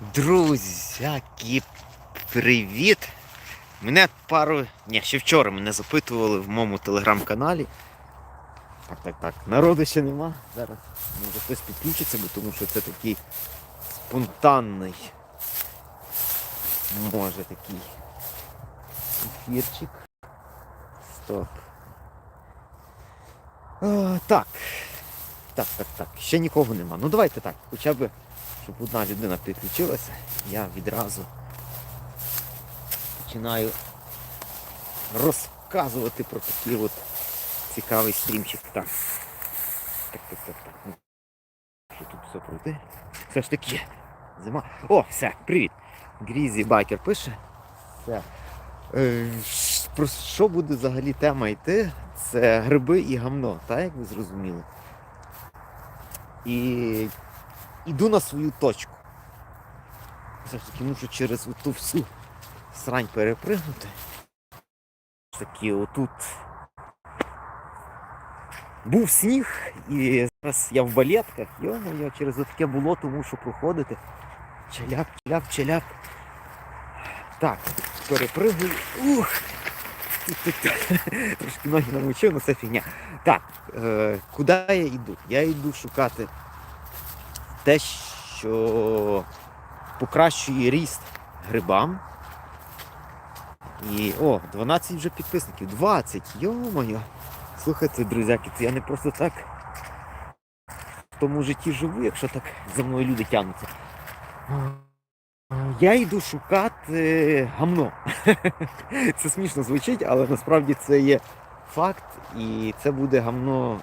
Друзяки, привіт! Мене пару. Ні, ще вчора мене запитували в моєму телеграм-каналі. Так, так, так. Народу ще нема. Зараз може хтось підключиться, бо тому що це такий спонтанний. Може такий ефірчик. Стоп. О, так. Так, так, так. Ще нікого нема. Ну давайте так, хоча б, щоб одна людина підключилася, я відразу починаю розказувати про такий от цікавий стрімчик. Так. Так, так, так, так. Ну, Що тут все пройти? Все ж таки. Зима. О, все, привіт. Грізі Байкер пише. Все. Е, про що буде взагалі тема йти? Це гриби і гамно, так як ви зрозуміли? І йду на свою точку. Все ж таки мушу через ту всю срань перепригнути. Таки отут був сніг, і зараз я в балетках, йо-моє, через таке болото мушу проходити. Челяк, челяк, челяк. Так, перепригую. Ух! Трошки ноги намочив, але це фігня. Так, е, куди я йду? Я йду шукати те, що покращує ріст грибам. І. О, 12 вже підписників. 20! Йо-моє! Слухайте, друзяки, це я не просто так в тому житті живу, якщо так за мною люди тягнуться. Я йду шукати гамно. Це смішно звучить, але насправді це є факт, і це буде гамно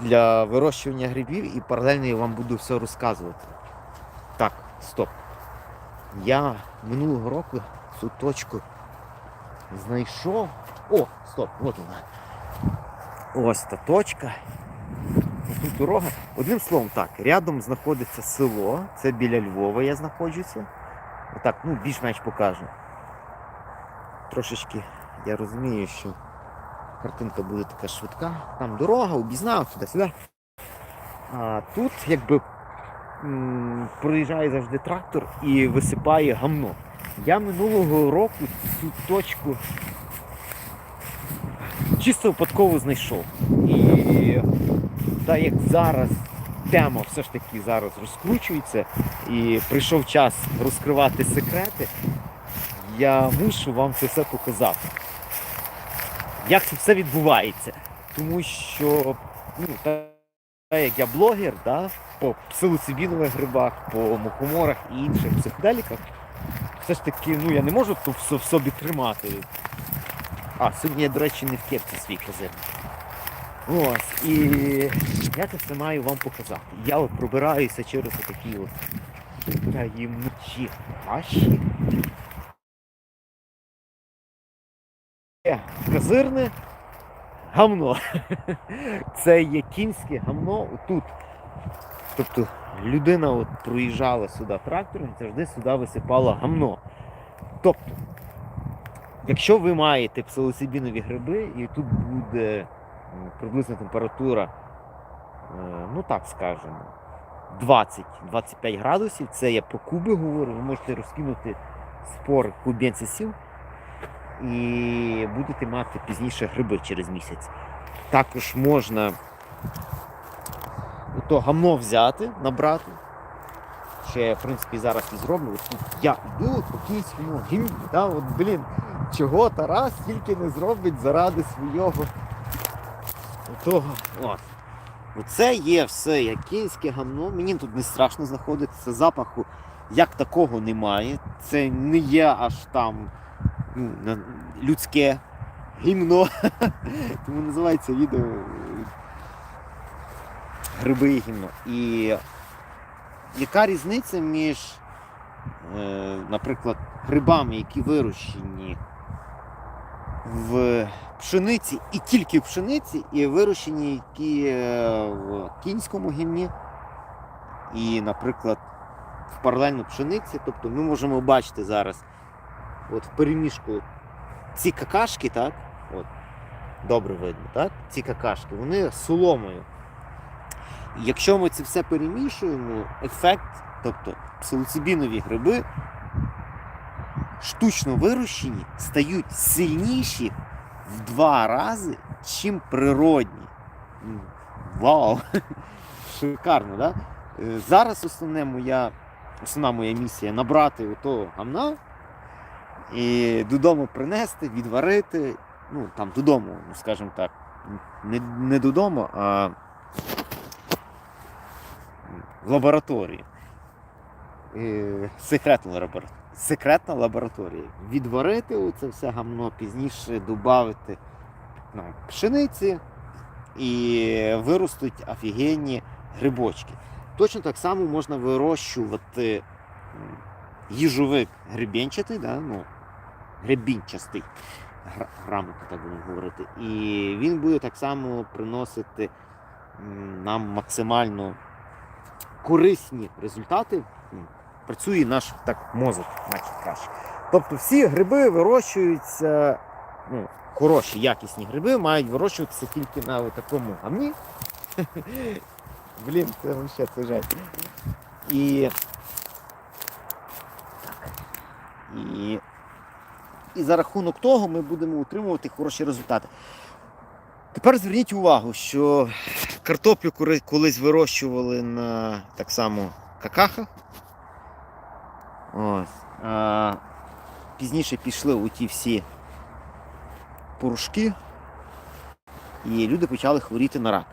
для вирощування грибів, і паралельно я вам буду все розказувати. Так, стоп. Я минулого року цю точку знайшов. О, стоп, от вона. Ось та точка. Дорога. Одним словом, так, рядом знаходиться село, це біля Львова я знаходжуся. Отак, ну, більш-менш покажу. Трошечки я розумію, що картинка буде така швидка. Там дорога, обізнав, туди-сюди. А тут якби проїжджає завжди трактор і висипає гамно. Я минулого року цю точку чисто випадково знайшов. І так як зараз тема все ж таки зараз розкручується і прийшов час розкривати секрети, я мушу вам це все показати. Як це все відбувається? Тому що, ну, так як я блогер, да, по псилоцибінових грибах, по мухоморах і інших психоделіках, все ж таки, ну я не можу то все в собі тримати. А, сьогодні я, до речі, не в кепці свій козирний. Ось, і я це все маю вам показати. Я от пробираюся через такі от таємничі хащі. Е, Козирне гамно. Це є кінське гамно отут. Тобто людина от проїжджала сюди трактором і завжди сюди висипала гамно. Тобто, якщо ви маєте псилоцибінові гриби і тут буде приблизна температура, е, ну так скажемо, 20-25 градусів, це я про куби говорю, ви можете розкинути спор кубенцисів і будете мати пізніше гриби через місяць. Також можна то гамно взяти, набрати. Що я, в принципі, зараз і зроблю. Я йду по київському гімні, да, от, блін, чого Тарас тільки не зробить заради свого того. От. Оце є все як київське гамно. Мені тут не страшно знаходитися, запаху як такого немає. Це не є аж там ну, людське гімно. Тому називається відео е, Гриби і гімно. І яка різниця між, е, наприклад, грибами, які вирощені в пшениці і тільки в пшениці, і вирощені, які е, в кінському гімні, і, наприклад, в паралельно пшениці. Тобто ми можемо бачити зараз от в переміжку ці какашки, так? От, добре видно, так? Ці какашки, вони соломою. Якщо ми це все перемішуємо, ефект Тобто псилоцибінові гриби штучно вирощені стають сильніші в два рази, чим природні. Вау! Шикарно, да? Е, Зараз основне моя, основна моя місія набрати того гамна і додому принести, відварити. Ну, там додому, ну, скажімо так, не, не додому, а в лабораторії. Е, Секретна лабораторія. Секретна лабораторія. Відварити оце все гамно, пізніше додати ну, пшениці і виростуть офігенні грибочки. Точно так само можна вирощувати їжовик гребінчатий, да? ну, гребінчастий, гра- грамотно так будемо говорити. І він буде так само приносити нам максимально корисні результати. Працює наш так мозок, наче краще. Тобто всі гриби вирощуються, ну, хороші, якісні гриби мають вирощуватися тільки на такому гамні. Блін, це взагалі це жесть. І. І. І за рахунок того ми будемо отримувати хороші результати. Тепер зверніть увагу, що картоплю колись вирощували на так само какахах. Ось. А пізніше пішли у ті всі порошки, і люди почали хворіти на рак.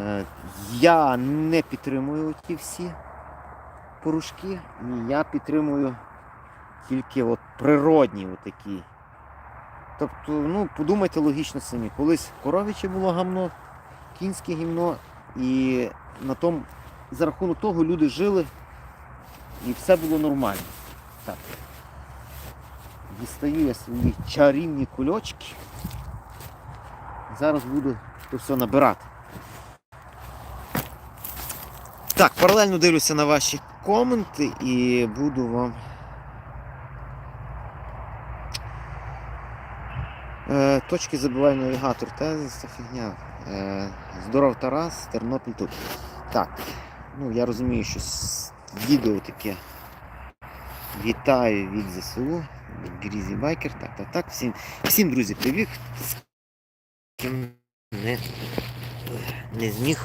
Е, Я не підтримую ті всі порошки, я підтримую тільки от природні отакі. Тобто, ну, подумайте логічно самі, колись коровиче було гамно, кінське гімно, і на тому, за рахунок того люди жили і все було нормально. Так. Дістаю я свої чарівні кульочки. Зараз буду це все набирати. Так, паралельно дивлюся на ваші коменти і буду вам. Точки забиває навігатор. Та це фігня. Е, здоров Тарас, Тернопіль тут. Так. Ну, я розумію, що відео таке. Вітаю від ЗСУ, Грізі Байкер. Так, так, так. Всім, всім друзі, привіт. Не, не зміг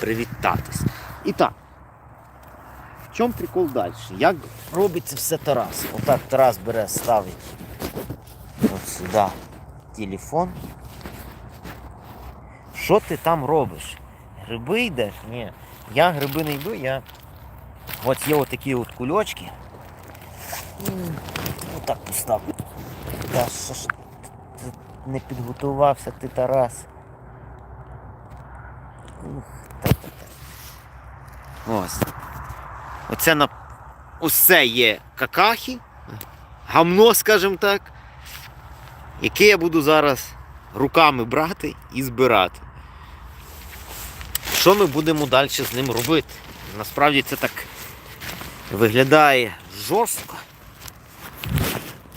привітатись. І так. В чому прикол далі? Як робиться все Тарас? Отак Тарас бере, ставить сюди телефон. Що ти там робиш? Гриби йдеш? Ні. Я гриби не йду, я. От є отакі от кульочки. Отак поставлю. Та що ж ти не підготувався ти, Тарас. Ух, та-та-та. Ось. Оце на усе є какахи, гамно, скажімо так, яке я буду зараз руками брати і збирати. Що ми будемо далі з ним робити? Насправді це так виглядає жорстко.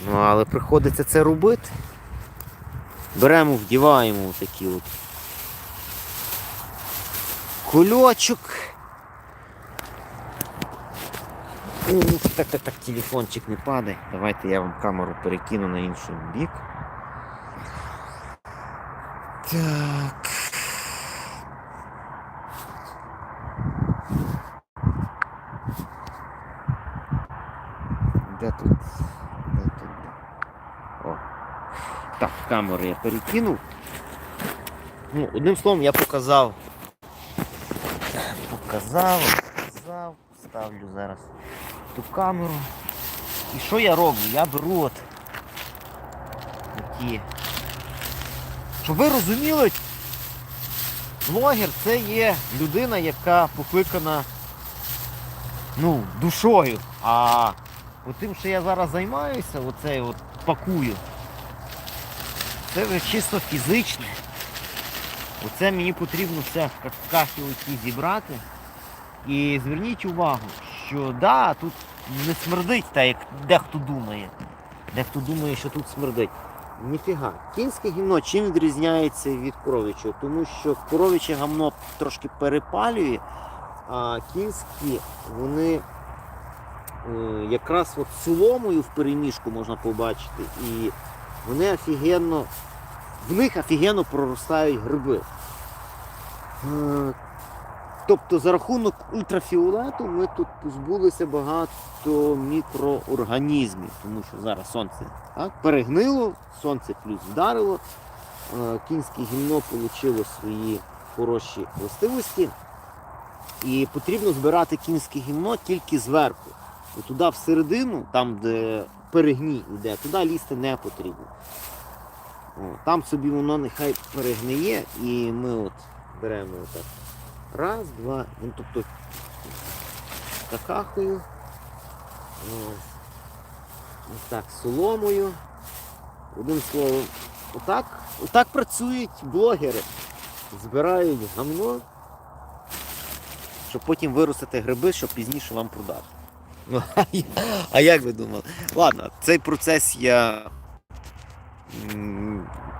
Ну, але приходиться це робити. Беремо, вдіваємо такі от кульочок. Так, так, так, телефончик не падає. Давайте я вам камеру перекину на інший бік. Так. Де тут? Де тут? О. Так, камеру я перекинув. Ну, одним словом, я показав. Показав, показав, ставлю зараз ту камеру. І що я роблю? Я беру от такі. Щоб ви розуміли, блогер це є людина, яка покликана ну, душою. А тим, що я зараз займаюся, оцей от пакую, це вже чисто фізичне. Оце мені потрібно все кахи оці зібрати. І зверніть увагу, що да, тут не смердить, так як дехто думає. Дехто думає, що тут смердить. Ніфіга. Кінське гімно чим відрізняється від коровичого? Тому що коровиче гамно трошки перепалює а кінські, вони е, якраз от соломою в переміжку можна побачити, і вони офігенно, в них офігенно проростають гриби. Тобто за рахунок ультрафіолету ми тут позбулися багато мікроорганізмів, тому що зараз сонце так, перегнило, сонце плюс вдарило, е, кінське гімно отримало свої хороші властивості. І потрібно збирати кінське гімно тільки зверху. І туди всередину, там, де перегній йде, туди лізти не потрібно. О, там собі воно нехай перегниє, і ми от беремо отак. Раз, два, ну тобто какахою. Ось. Так, соломою. Одним словом, отак, отак працюють блогери. Збирають гамно, щоб потім виростити гриби, щоб пізніше вам продати. Ну, а як ви думали? Ладно, цей процес я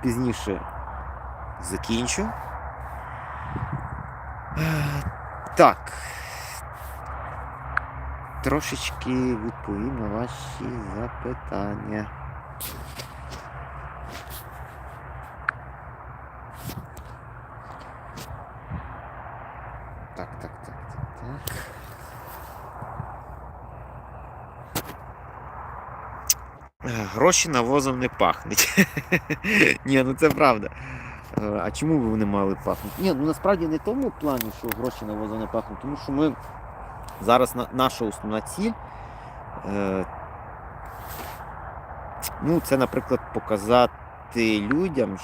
пізніше закінчу. Так. Трошечки відповім на ваші запитання. Так, так, так, так, так. Гроші навозом не пахнуть. Ні, ну це правда. Е, А чому б вони мали пахнути? Ні, ну насправді не в тому плані, що гроші навозом не пахнуть, тому що ми зараз на, наша основна ціль. Е, ну, це, наприклад, показати людям,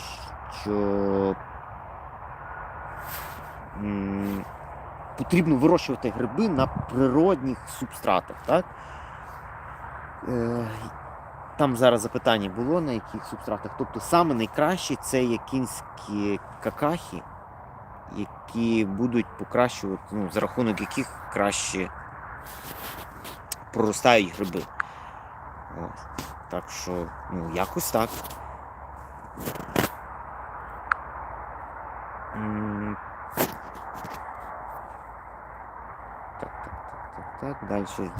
що м, потрібно вирощувати гриби на природних субстратах. Так? Е, там зараз запитання було, на яких субстратах. Тобто саме найкраще це є кінські какахи, які будуть покращувати, ну, за рахунок яких краще проростають гриби. От. Так що, ну, якось так. Так, так, так, так, так. Далі.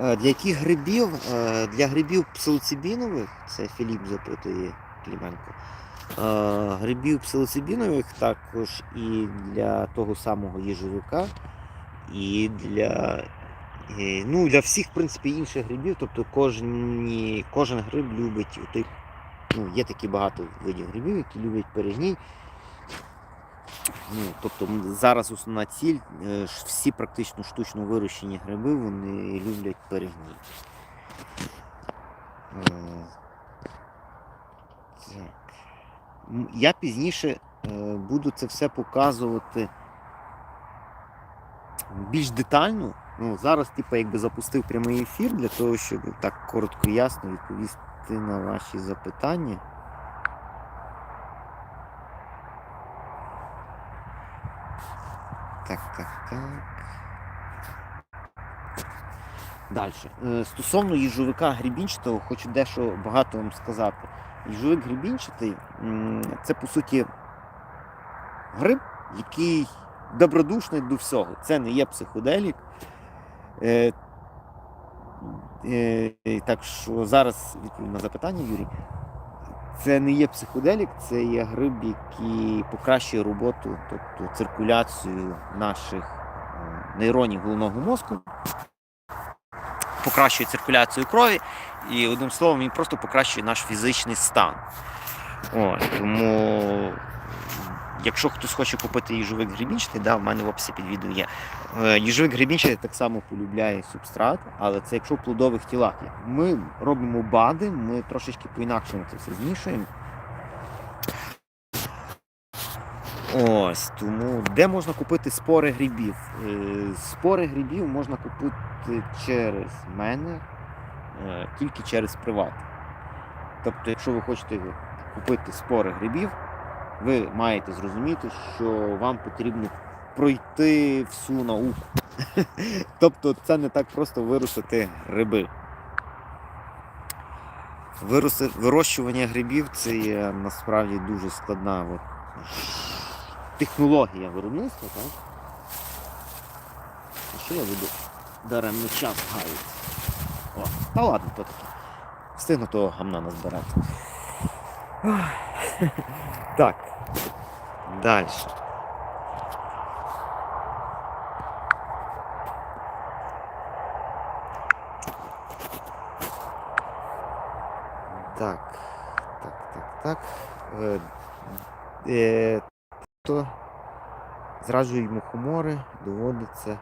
Е, Для яких грибів? Е, Для грибів псилоцибінових, це Філіп запитує Кліменко. Е, Грибів псилоцибінових також і для того самого їжовика, і для, ну, для всіх, в принципі, інших грибів. Тобто кожні, кожен гриб любить, ну, є такі багато видів грибів, які люблять перегній. Ну, тобто зараз основна ціль, е, всі практично штучно вирощені гриби, вони люблять перегній. Е. Я пізніше е, буду це все показувати більш детально. Ну, зараз, типу, якби запустив прямий ефір для того, щоб так коротко і ясно відповісти на ваші запитання. Так, так, так. Далі. Стосовно їжовика грібінчатого, хочу дещо багато вам сказати. Їжовик грібінчатий це по суті гриб, який добродушний до всього. Це не є психоделік. Е, е, так що зараз відповім на запитання, Юрій. Це не є психоделік, це є гриб, який покращує роботу, тобто циркуляцію наших е, нейронів головного мозку, покращує циркуляцію крові, і одним словом, він просто покращує наш фізичний стан. Ось, тому, якщо хтось хоче купити їжовик грибінчатий, да, в мене в описі під відео є. Е, Їжовик грибінчатий так само полюбляє субстрат, але це якщо в плодових тілах є. Ми робимо БАДи, ми трошечки по-інакшому це все змішуємо. Ось, тому де можна купити спори грибів? Е, Спори грибів можна купити через мене, е, тільки через приват. Тобто, якщо ви хочете купити спори грибів, ви маєте зрозуміти, що вам потрібно пройти всю науку. Тобто це не так просто виростити гриби. Вирощування грибів це є насправді дуже складна технологія виробництва. Так? що я буду даремно час гаяти. О, та ладно, то таке. Встигну того гамна назбирати. Так. Далі. Так. Так, так, так. Е, е, то зраджують мухомори, доводиться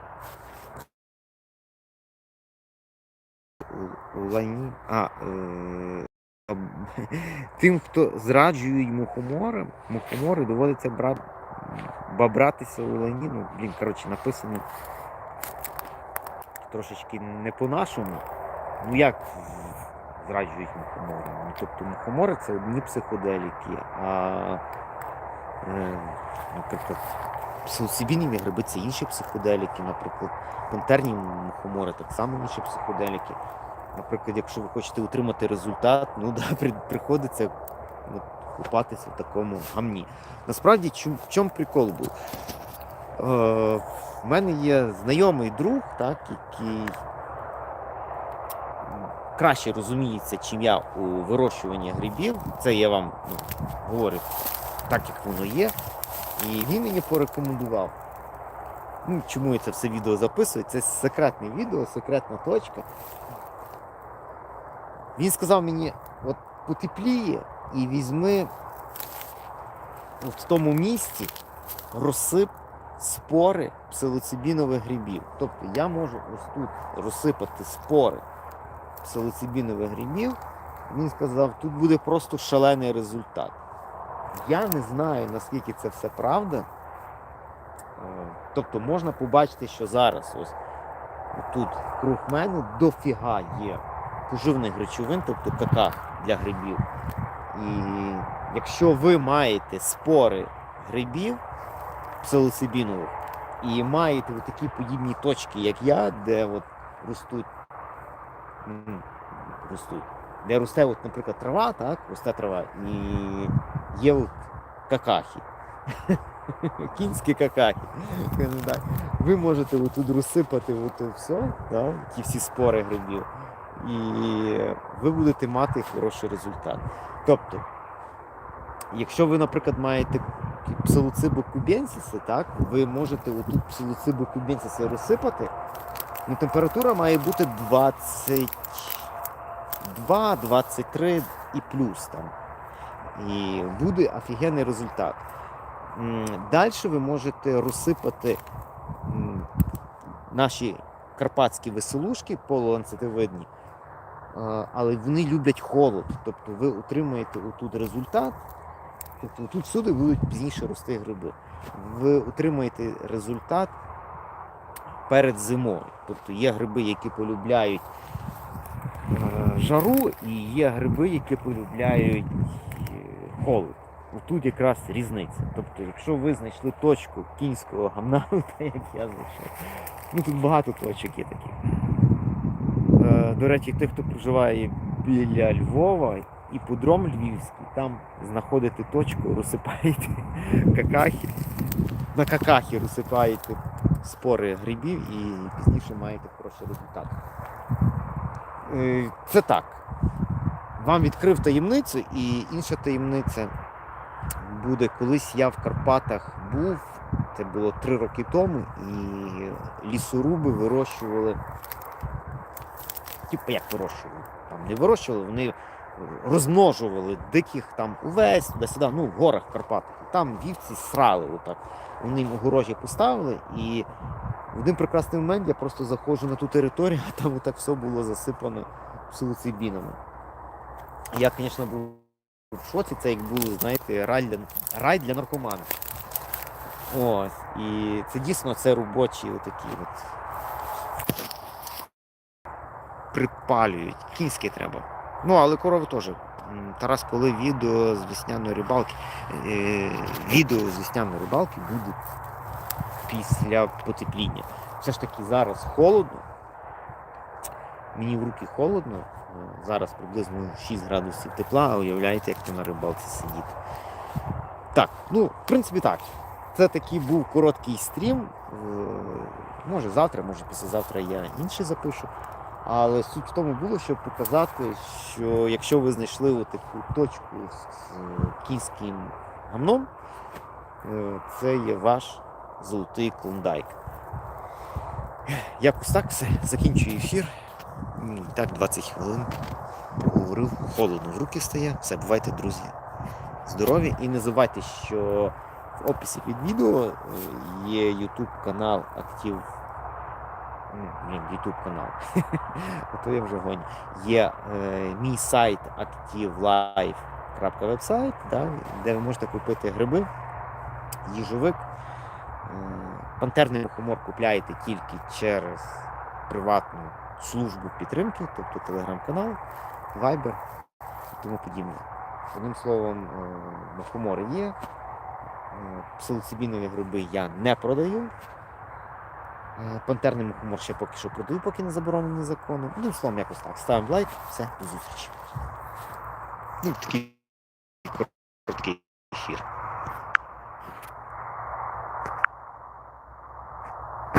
у, у лайні. А, е, тим, хто зраджують мухомори, мухомори доводиться бра, бабратися у лайні. Ну, блін, коротше, написано трошечки не по-нашому. Ну як зраджують мухомори? Ну, тобто мухомори це одні психоделіки, а е, наприклад, псилоцибінові гриби це інші психоделіки, наприклад, пантерні мухомори так само інші психоделіки. Наприклад, якщо ви хочете отримати результат, ну да, приходиться от, купатися в такому гамні. Насправді, в чому прикол був? Е, в мене є знайомий друг, так, який краще розуміється, чим я у вирощуванні грибів. Це я вам ну, говорю так, як воно є. І він мені порекомендував. Ну, чому я це все відео записую? Це секретне відео, секретна точка. Він сказав мені, от потепліє і візьми в тому місці розсип спори псилоцибінових грибів. Тобто я можу ось тут розсипати спори псилоцибінових грибів. Він сказав, тут буде просто шалений результат. Я не знаю, наскільки це все правда. Е, Тобто можна побачити, що зараз ось тут круг мене дофіга є поживних речовин, тобто каках для грибів. І якщо ви маєте спори грибів псилоцибінових і маєте такі подібні точки, як я, де от ростуть, ростуть, де росте, от, наприклад, трава, так, росте трава, і є от какахи. Кінські какахи. Ви можете отут розсипати ото все, ті всі спори грибів, і ви будете мати хороший результат. Тобто, якщо ви, наприклад, маєте псилоцибу кубенсіси, так, ви можете отут псилоцибу кубенсіси розсипати, ну, температура має бути 22, 23 і плюс там. І буде офігенний результат. Далі ви можете розсипати наші карпатські веселушки полуанцетивидні, але вони люблять холод. Тобто ви отримаєте отут результат. Тобто тут всюди будуть пізніше рости гриби. Ви отримаєте результат перед зимою. Тобто є гриби, які полюбляють е, жару, і є гриби, які полюбляють е, холод. Тут якраз різниця. Тобто, якщо ви знайшли точку кінського гамна, як я знайшов, ну тут багато точок є таких. Е, До речі, тих, хто проживає біля Львова, іподром Львівський, там знаходите точку, розсипаєте какахи. На какахи розсипаєте спори грибів і пізніше маєте хороший результат. Е, Це так. Вам відкрив таємницю, і інша таємниця буде колись я в Карпатах був, це було три роки тому, і лісоруби вирощували. Типу як вирощували? Там не вирощували, вони розмножували диких там увесь туди-сюди, ну в горах в Карпатах. Там вівці срали отак. Вони їм огорожі поставили, і в один прекрасний момент я просто заходжу на ту територію, а там отак все було засипано псилоцибінами. Я, звісно, був в шоці, це як було, знаєте, рай для, рай для наркоманів. Ось. І це дійсно це робочі отакі от. Припалюють. Кінські треба. Ну, але корови теж. Тарас, коли відео з весняної рибалки, е, відео з весняної рибалки буде після потепління. Все ж таки зараз холодно. Мені в руки холодно. Е, Зараз приблизно 6 градусів тепла, а уявляєте, як то на рибалці сидіти. Так, ну, в принципі, так. Це такий був короткий стрім. Е, Може завтра, може післязавтра я інше запишу. Але суть в тому було, щоб показати, що якщо ви знайшли таку точку з кінським гамном, е, це є ваш золотий клондайк. Якось так все. Закінчую ефір. Так, 20 хвилин поговорив, холодно в руки стає. Все, бувайте, друзі. Здорові і не забувайте, що в описі під відео е, є YouTube канал Актив. Блін, YouTube канал. А то я вже гоню. Є е, мій сайт activelife.website, да, де ви можете купити гриби, їжовик. Е, Пантерний мухомор купляєте тільки через приватну службу підтримки, тобто телеграм-канал, Viber і тому подібне. Одним словом, е, мухомори є. Е, Псилоцибінові гриби я не продаю. Е, Пантерний мухомор ще поки що продаю, поки не заборонений законом. Одним словом, якось так. Ставимо лайк, все, до зустрічі. Ну, такий короткий